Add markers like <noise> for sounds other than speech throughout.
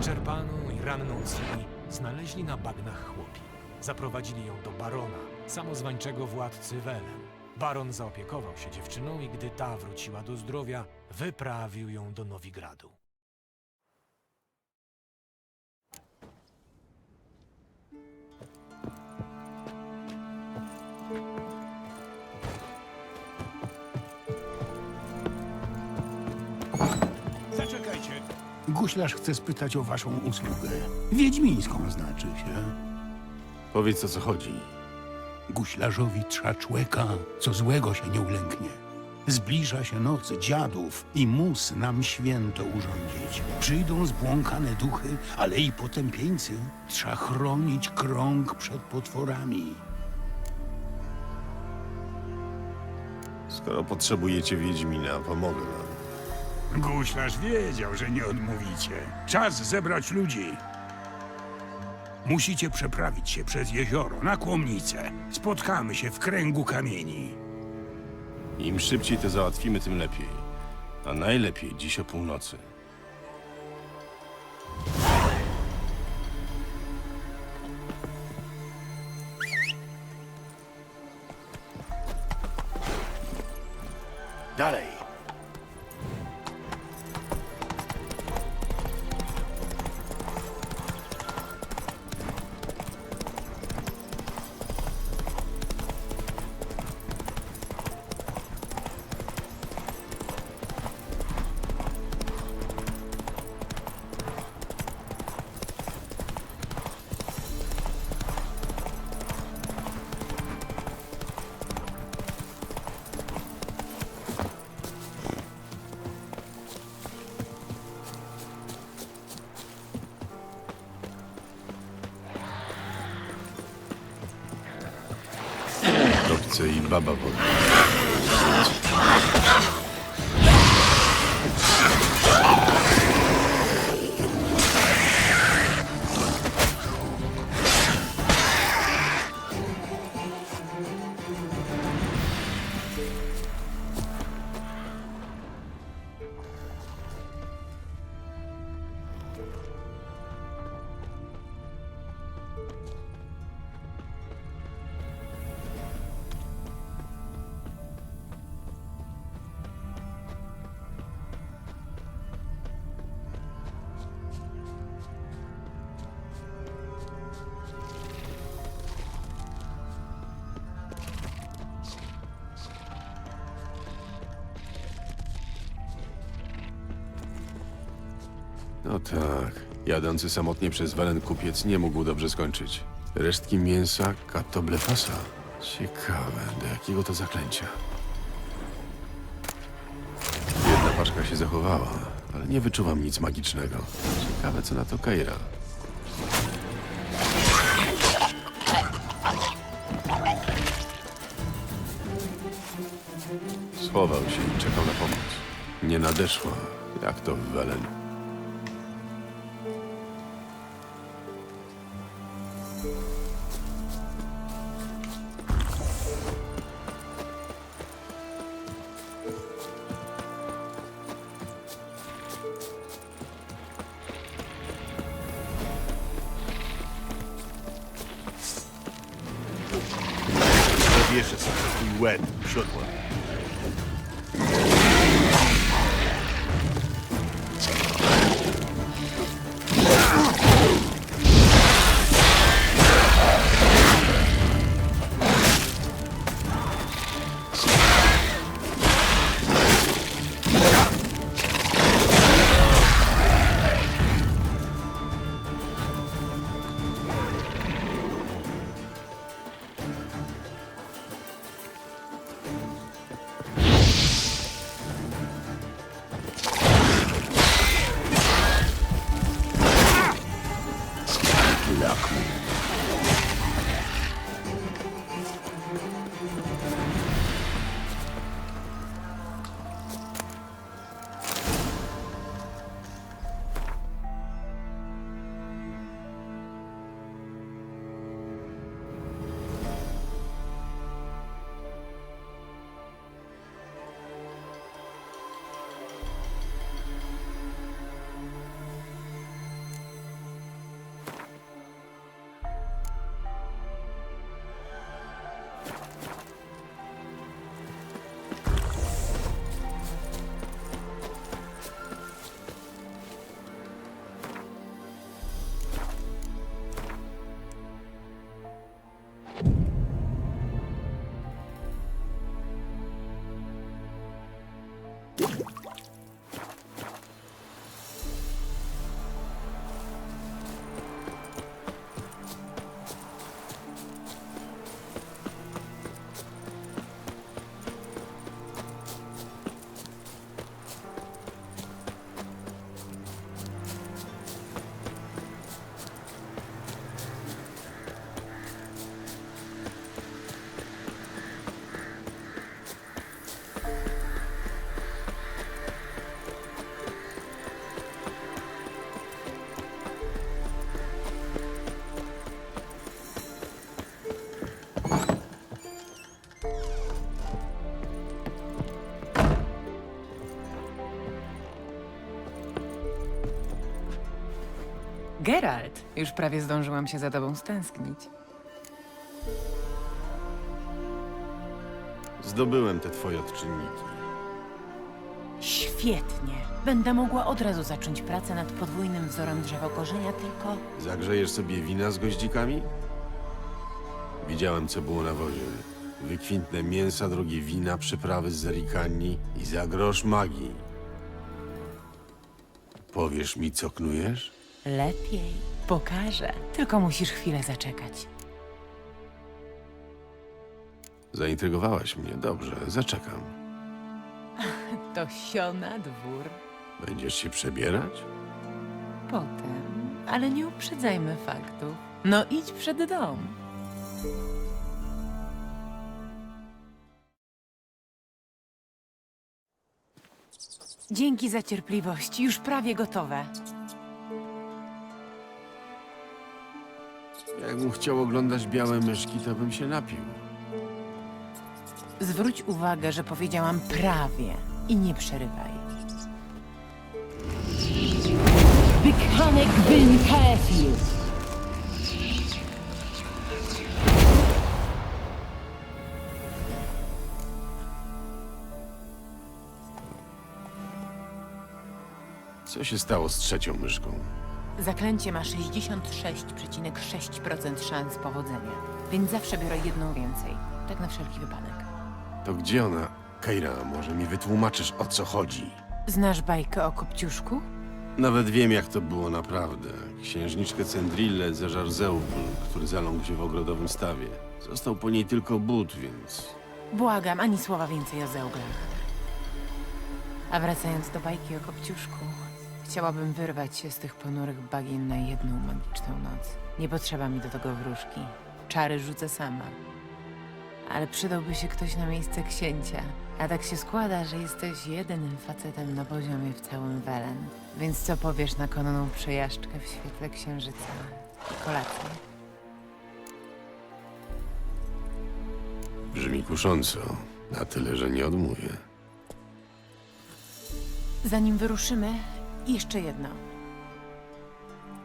Wyczerpaną i ranną Ciri znaleźli na bagnach chłopi. Zaprowadzili ją do barona, samozwańczego władcy Welen. Baron zaopiekował się dziewczyną i gdy ta wróciła do zdrowia, wyprawił ją do Nowigradu. Guślarz chce spytać o waszą usługę. Wiedźmińską znaczy się. Powiedz o co chodzi. Guślarzowi trza człeka, co złego się nie ulęknie. Zbliża się noc dziadów i mus nam święto urządzić. Przyjdą zbłąkane duchy, ale i potępieńcy. Trza chronić krąg przed potworami. Skoro potrzebujecie Wiedźmina, pomogę wam. Guślarz wiedział, że nie odmówicie. Czas zebrać ludzi. Musicie przeprawić się przez jezioro na kłomnicę. Spotkamy się w kręgu kamieni. Im szybciej to załatwimy, tym lepiej. A najlepiej dziś o północy. Dalej. Chce No tak. Jadący samotnie przez Welen kupiec nie mógł dobrze skończyć. Resztki mięsa katoblefasa. Ciekawe, do jakiego to zaklęcia. Jedna paczka się zachowała, ale nie wyczuwam nic magicznego. Ciekawe, co na to Keira. Schował się i czekał na pomoc. Nie nadeszła, jak to w Welen. when should one? Geralt, już prawie zdążyłam się za tobą stęsknić. Zdobyłem te twoje odczynniki. Świetnie. Będę mogła od razu zacząć pracę nad podwójnym wzorem drzewokorzenia, tylko Zagrzejesz sobie wina z goździkami? Widziałem, co było na wozie. Wykwintne mięsa, drogie wina, przyprawy z zerikani i za grosz magii. Powiesz mi, co knujesz? Lepiej. Pokażę. Tylko musisz chwilę zaczekać. Zaintrygowałaś mnie. Dobrze, zaczekam. <laughs> To sio na dwór. Będziesz się przebierać? Potem, ale nie uprzedzajmy faktów. No idź przed dom. Dzięki za cierpliwość. Już prawie gotowe. Jakbym chciał oglądać białe myszki, to bym się napił. Zwróć uwagę, że powiedziałam prawie i nie przerywaj. Mechanic Bin Co się stało z trzecią myszką? Zaklęcie ma 66,6% szans powodzenia, więc zawsze biorę jedną więcej. Tak na wszelki wypadek. To gdzie ona? Keira, może mi wytłumaczysz, o co chodzi? Znasz bajkę o Kopciuszku? Nawet wiem, jak to było naprawdę. Księżniczkę Cendrillę zeżarł Zeugl, który zaląkł się w ogrodowym stawie. Został po niej tylko but, więc... Błagam, ani słowa więcej o zełglach. A wracając do bajki o Kopciuszku, chciałabym wyrwać się z tych ponurych bagien na jedną magiczną noc. Nie potrzeba mi do tego wróżki. Czary rzucę sama. Ale przydałby się ktoś na miejsce księcia. A tak się składa, że jesteś jedynym facetem na poziomie w całym Welen. Więc co powiesz na konną przejażdżkę w świetle księżyca i kolację? Brzmi kusząco. Na tyle, że nie odmówię. Zanim wyruszymy, jeszcze jedno.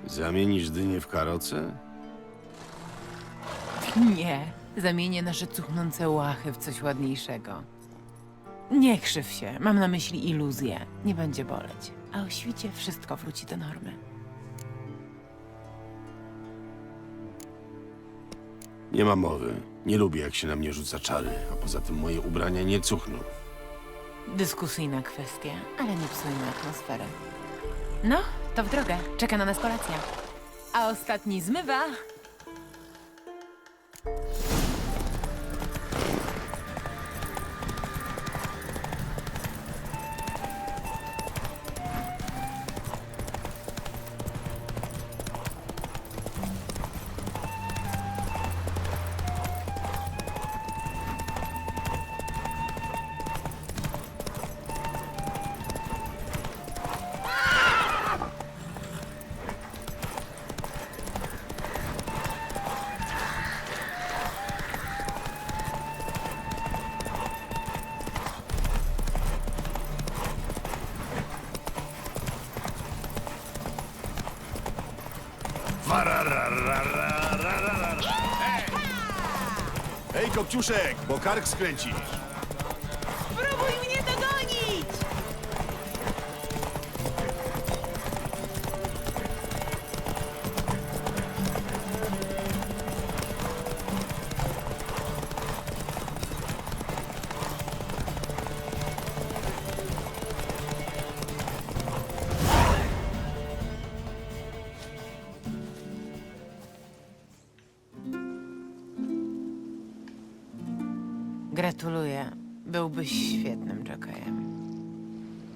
Zamienisz dynię w karoce? Nie, zamienię nasze cuchnące łachy w coś ładniejszego. Nie krzyw się, mam na myśli iluzję. Nie będzie boleć. A o świcie wszystko wróci do normy. Nie ma mowy. Nie lubię, jak się na mnie rzuca czary, a poza tym moje ubrania nie cuchną. Dyskusyjna kwestia, ale nie psujmy atmosfery. No, to w drogę. Czeka na nas kolacja. A ostatni zmywa. Kopciuszek, bo kark skręcisz. Gratuluję. Byłbyś świetnym jokejem.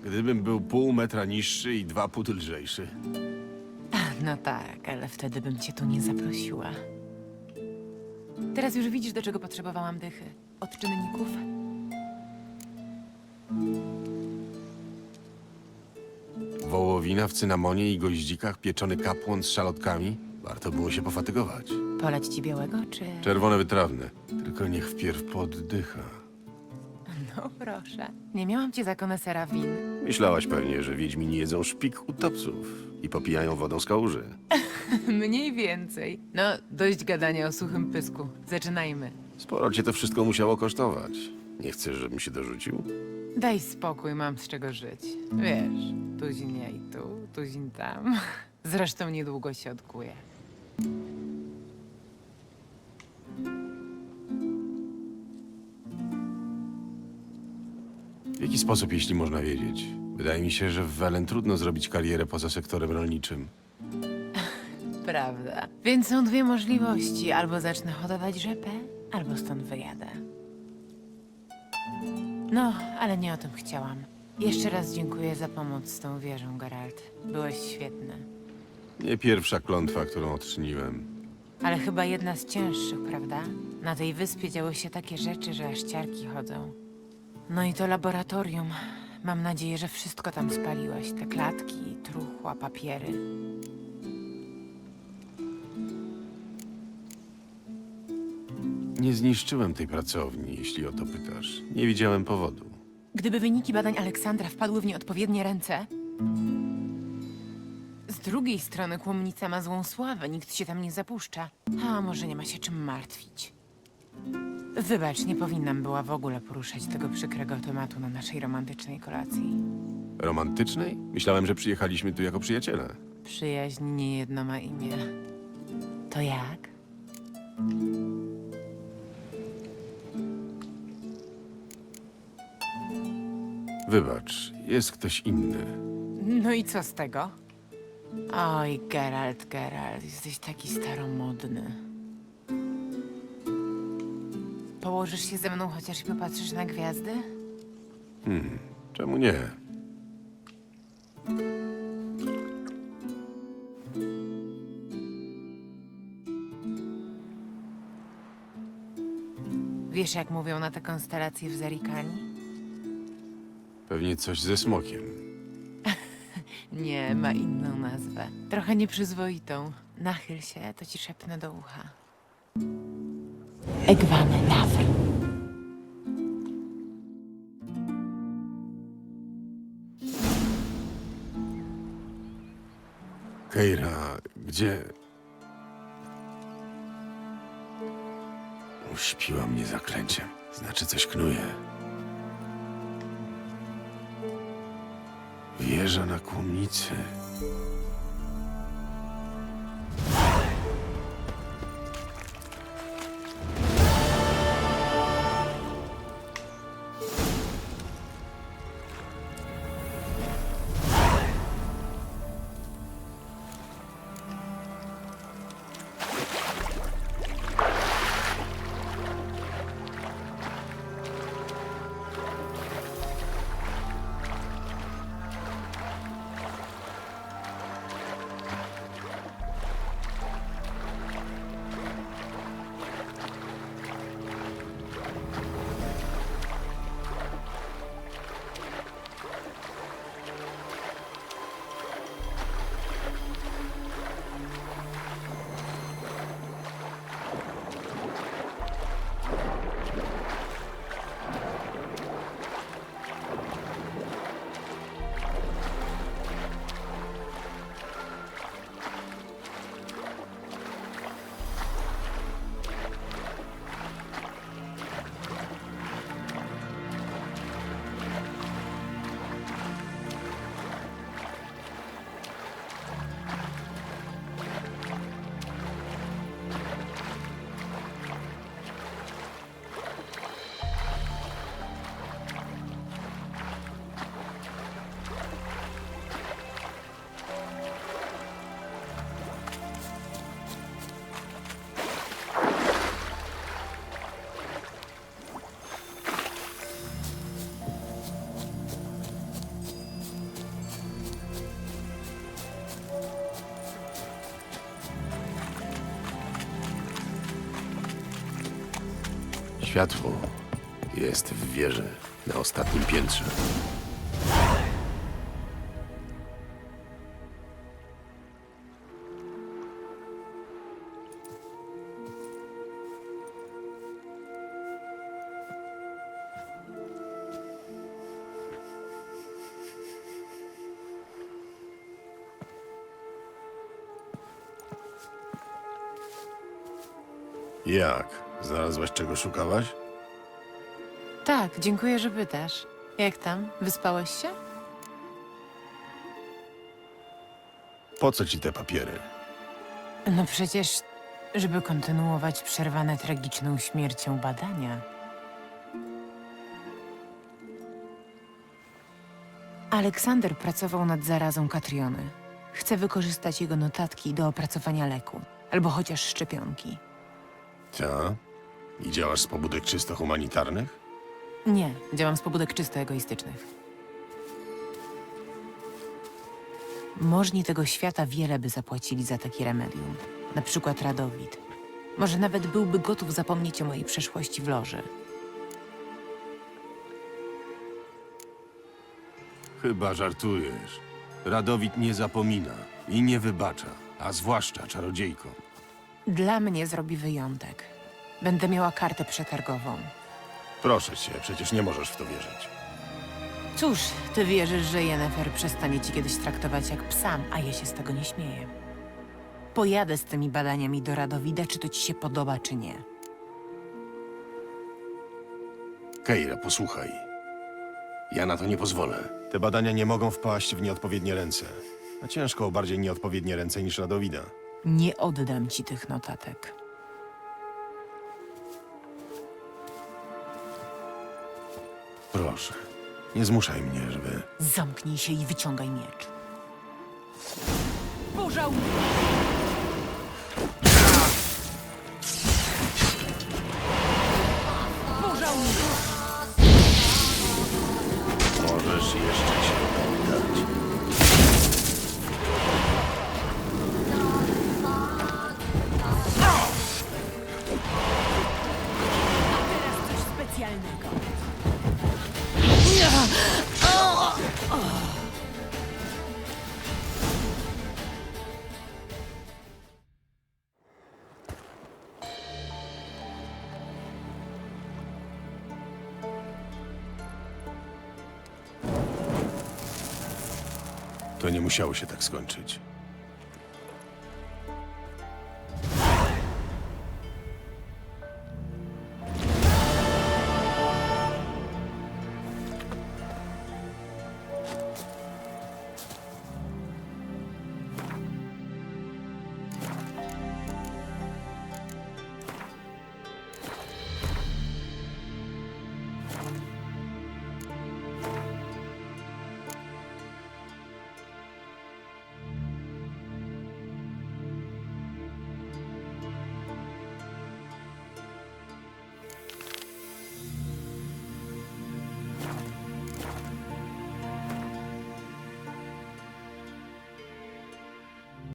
Gdybym był pół metra niższy i dwa pół lżejszy. <laughs> No tak, ale wtedy bym cię tu nie zaprosiła. Teraz już widzisz, do czego potrzebowałam dychy. Od czynników? Wołowina w cynamonie i goździkach, pieczony kapłon z szalotkami. Warto było się pofatygować. Polać ci białego, czy... Czerwone wytrawne. Tylko niech wpierw poddycha. No proszę. Nie miałam cię za konesera win. Myślałaś pewnie, że wiedźmini jedzą szpik utopców i popijają wodą z kałuży. <laughs> Mniej więcej. No, dość gadania o suchym pysku. Zaczynajmy. Sporo cię to wszystko musiało kosztować. Nie chcesz, żebym się dorzucił? Daj spokój, mam z czego żyć. Wiesz, tuzin ja i tu, tuzin tam. <laughs> Zresztą niedługo się odkuję. W jaki sposób, jeśli można wiedzieć? Wydaje mi się, że w Welen trudno zrobić karierę poza sektorem rolniczym. <laughs> Prawda. Więc są dwie możliwości. Albo zacznę hodować rzepę, albo stąd wyjadę. No, ale nie o tym chciałam. Jeszcze raz dziękuję za pomoc z tą wieżą, Geralt. Byłeś świetny. Nie pierwsza klątwa, którą odczyniłem. Ale chyba jedna z cięższych, prawda? Na tej wyspie działy się takie rzeczy, że aż ciarki chodzą. No i to laboratorium. Mam nadzieję, że wszystko tam spaliłeś. Te klatki, truchła, papiery. Nie zniszczyłem tej pracowni, jeśli o to pytasz. Nie widziałem powodu. Gdyby wyniki badań Aleksandra wpadły w nieodpowiednie ręce. Z drugiej strony kłomnica ma złą sławę, nikt się tam nie zapuszcza. A może nie ma się czym martwić. Wybacz, nie powinnam była w ogóle poruszać tego przykrego tematu na naszej romantycznej kolacji. Romantycznej? Myślałem, że przyjechaliśmy tu jako przyjaciele. Przyjaźń nie jedno ma imię. To jak? Wybacz, jest ktoś inny. No i co z tego? Oj, Geralt, Geralt, jesteś taki staromodny. Położysz się ze mną chociaż i popatrzysz na gwiazdy? Czemu nie? Wiesz, jak mówią na te konstelacje w Zerikani? Pewnie coś ze smokiem. <laughs> Nie, ma inną nazwę. Trochę nieprzyzwoitą. Nachyl się, to ci szepnę do ucha. Egwane Nawr. Keira, gdzie... Uśpiła mnie zaklęciem. Znaczy coś knuje. Wieża na kłomnicy. Światło jest w wieży na ostatnim piętrze. Jak? Znalazłaś czego szukałaś? Tak, dziękuję, że pytasz. Jak tam? Wyspałeś się? Po co ci te papiery? No przecież, żeby kontynuować przerwane tragiczną śmiercią badania. Aleksander pracował nad zarazą Katriony. Chce wykorzystać jego notatki do opracowania leku, albo chociaż szczepionki. Ta? I działasz z pobudek czysto humanitarnych? Nie, działam z pobudek czysto egoistycznych. Możni tego świata wiele by zapłacili za takie remedium. Na przykład Radowid. Może nawet byłby gotów zapomnieć o mojej przeszłości w loży. Chyba żartujesz. Radowid nie zapomina i nie wybacza, a zwłaszcza czarodziejkom. Dla mnie zrobi wyjątek. Będę miała kartę przetargową. Proszę cię, przecież nie możesz w to wierzyć. Cóż, ty wierzysz, że Yennefer przestanie ci kiedyś traktować jak psam, a ja się z tego nie śmieję. Pojadę z tymi badaniami do Radowida, czy to ci się podoba, czy nie. Keira, posłuchaj. Ja na to nie pozwolę. Te badania nie mogą wpaść w nieodpowiednie ręce. A ciężko o bardziej nieodpowiednie ręce niż Radowida. Nie oddam ci tych notatek. Proszę, nie zmuszaj mnie, żeby... Zamknij się i wyciągaj miecz. Pożałuj! Pożałuj! Musiało się tak skończyć.